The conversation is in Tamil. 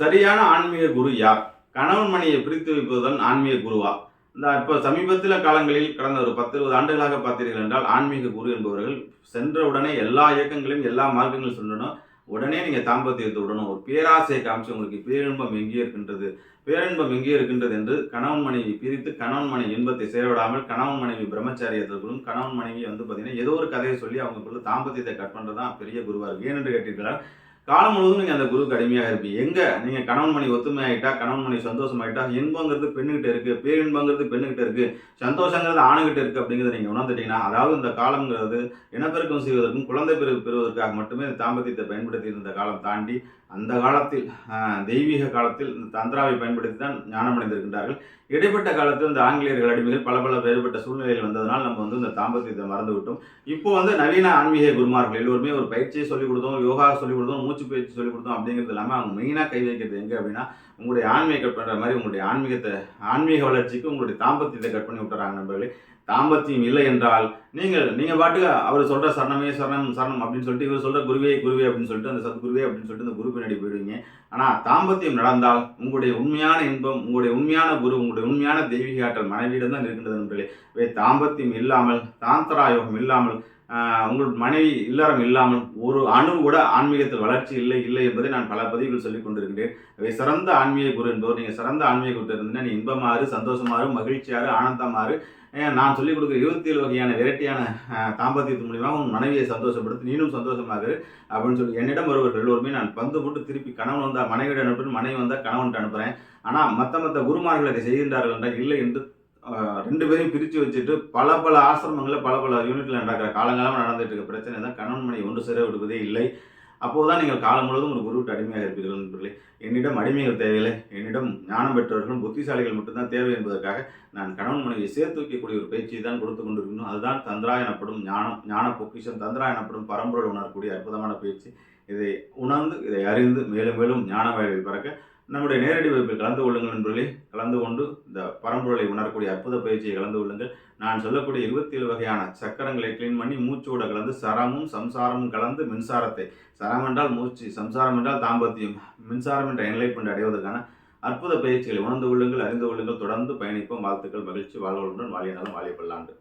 சரியான ஆன்மீக குரு யார்? கணவன் மனையை பிரித்து வைப்பதுதான் ஆன்மீக குருவா? இந்த இப்போ சமீபத்தில் காலங்களில் கடந்த ஒரு பத்து இருபது ஆண்டுகளாக பார்த்தீர்கள் என்றால் ஆன்மீக குரு என்பவர்கள் சென்ற உடனே எல்லா இயக்கங்களையும் எல்லா மார்க்கங்களும் சொல்லணும் உடனே நீங்கள் தாம்பத்தியத்தை விடணும் ஒரு பேராசையை காமிச்சு உங்களுக்கு பேரின்பம் எங்கே இருக்கின்றது பேரின்பம் எங்கே இருக்கின்றது என்று கணவன் மனைவி பிரித்து கணவன் மனைவி இன்பத்தை சேரவிடாமல் கணவன் மனைவி பிரம்மச்சாரியத்திற்குள்ளும் கணவன் மனைவி வந்து பார்த்தீங்கன்னா ஏதோ ஒரு கதையை சொல்லி அவங்களுக்குள்ள தாம்பத்தியத்தை கட் பண்ணுறது தான் பெரிய குருவாக இருக்கு. ஏனென்று கேட்டீர்களால் காலம் முழுவதும் நீங்கள் அந்த குருவுக்கு அடிமையாக இருப்பீங்க. எங்கே? நீங்கள் கணவன் மணி ஒத்துமை ஆகிட்டா கணவன் மணி சந்தோஷமாயிட்டா இன்பங்கிறது பெண்ணுகிட்ட இருக்குது பேரின்பங்கிறது பெண்ணுகிட்ட இருக்குது சந்தோஷங்கிறது ஆணுகிட்ட இருக்குது அப்படிங்கிறத நீங்கள் உணர்ந்துட்டீங்கன்னா அதாவது இந்த காலங்கிறது இனப்பெருக்கம் செய்வதற்கும் குழந்தை பெரு பெறுவதற்காக மட்டுமே இந்த தாம்பத்தியத்தை பயன்படுத்தி இருந்த காலம் தாண்டி அந்த காலத்தில் தெய்வீக காலத்தில் இந்த தந்திராவை பயன்படுத்தி தான் ஞானமடைந்திருக்கின்றார்கள். இடைப்பட்ட காலத்தில் இந்த ஆங்கிலேயர்கள் அடிமைகள் பல பல வேறுபட்ட சூழ்நிலையில் வந்ததனால் நம்ம வந்து இந்த தாம்பத்தியத்தை மறந்து விட்டோம் இப்போ வந்து நவீன ஆன்மீக குருமார்கள் எல்லோருமே ஒரு பயிற்சியை சொல்லிக் கொடுத்தோம் யோகா சொல்லிக் கொடுத்தோம் மூச்சு பயிற்சி சொல்லிக் கொடுத்தோம் அப்படிங்கிறது இல்லாமல் அவங்க மெயினாக கை வைக்கிறது எங்கே அப்படின்னா உங்களுடைய ஆன்மீக கட் பண்ணுற மாதிரி உங்களுடைய ஆன்மீகத்தை ஆன்மீக வளர்ச்சிக்கு உங்களுடைய தாம்பத்தியத்தை கட் பண்ணி விட்டுறாங்க நண்பர்களே. தாம்பத்தியம் இல்லை என்றால் நீங்கள் நீங்கள் பாட்டுக்கு அவர் சொல்கிற சரணமே சரணம் சரணம் அப்படின்னு சொல்லிட்டு இவர் சொல்கிற குருவே குருவே அப்படின்னு சொல்லிட்டு அந்த சத்குருவே அப்படின்னு சொல்லிட்டு அந்த குரு பின்னாடி போயிடுவீங்க. ஆனால் தாம்பத்தியம் நடந்தால் உங்களுடைய உண்மையான இன்பம் உங்களுடைய உண்மையான குரு உங்களுடைய உண்மையான தெய்வீக ஆற்றல் மனைவியிடம் தான் இருக்கின்றது நண்பர்களே. வே தாம்பத்தியம் இல்லாமல் தாந்தரா யோகம் இல்லாமல் உங்கள் மனைவி இல்லறம் இல்லாமல் ஒரு அணு கூட ஆன்மீகத்தில் வளர்ச்சி இல்லை இல்லை என்பதை நான் பல பதிவுகள் சொல்லிக் கொண்டிருக்கிறேன். சிறந்த ஆன்மீக குரு என்பவர் நீங்கள் சிறந்த ஆன்மீக குரு இருந்தீங்கன்னா நீ இன்பமாறு சந்தோஷமாறு மகிழ்ச்சியாறு ஆனந்தமாறு நான் சொல்லிக் கொடுக்குற இருபத்தி ஏழு வகையான வெரைட்டியான தாம்பத்தியத்து தாம்பத்தியத்தின் மூலியமாக உன் மனைவியை சந்தோஷப்படுத்தி நீனும் சந்தோஷமாக அப்படின்னு சொல்லி என்னிடம் வருவர்கள் எல்லோருமே நான் பந்து போட்டு திருப்பி கணவன் வந்தால் மனைவியிடம் அனுப்புறேன் மனைவி வந்தால் கணவன்ட்டு அனுப்புகிறேன் ஆனால் மற்ற மற்ற குருமார்கள் அதை செய்கின்றார்கள் என்றால் இல்லை என்று ரெண்டு பேரையும் பிரித்து வச்சுட்டு பல பல ஆசிரமங்களில் பல பல யூனிட்டில் நடக்கிற காலங்காலமாக நடந்துட்டு இருக்க பிரச்சனை தான். கணவன் மனை ஒன்று சேர விடுவதே இல்லை. அப்போதுதான் நீங்கள் காலம் முழுவதும் ஒரு குருவிட்டு அடிமையாக இருப்பீர்கள் நண்பர்களே. என்னிடம் அடிமைகள் தேவையில்லை. என்னிடம் ஞானம் பெற்றவர்கள் புத்திசாலிகள் மட்டும்தான் தேவை என்பதற்காக நான் கணவன் மனைவியை சேர்த்து வைக்கக்கூடிய ஒரு பயிற்சியை தான் கொடுத்து கொண்டிருக்கணும் அதுதான் தந்திரா எனப்படும் ஞானம். ஞான பொக்கிஷம் தந்திரா எனப்படும் பரம்பொருள் உணரக்கூடிய அற்புதமான பயிற்சி. இதை உணர்ந்து இதை அறிந்து மேலும் மேலும் ஞான வயலில் பறக்க நம்முடைய நேரடி வகுப்பில் கலந்து கொள்ளுங்கள் நண்பர்களே. கலந்து கொண்டு இந்த பரம்பொருளை உணரக்கூடிய அற்புத பயிற்சியை கலந்து கொள்ளுங்கள். நான் சொல்லக்கூடிய இருபத்தி ஏழு வகையான சக்கரங்களை க்ளீன் பண்ணி மூச்சோட கலந்து சரமும் சம்சாரமும் கலந்து மின்சாரத்தை. சரம் என்றால் மூச்சு சம்சாரம் என்றால் தாம்பத்தியம். மின்சாரம் என்ற என்லைட்மெண்ட் அடைவதற்கான அற்புத பயிற்சிகளை உணர்ந்து கொள்ளுங்கள் அறிந்து கொள்ளுங்கள். தொடர்ந்து பயணிப்போம். வாழ்த்துக்கள் மகிழ்ச்சி. வாழ்வளுடன் வாழிய நலம் வாழிய பல்லாண்டு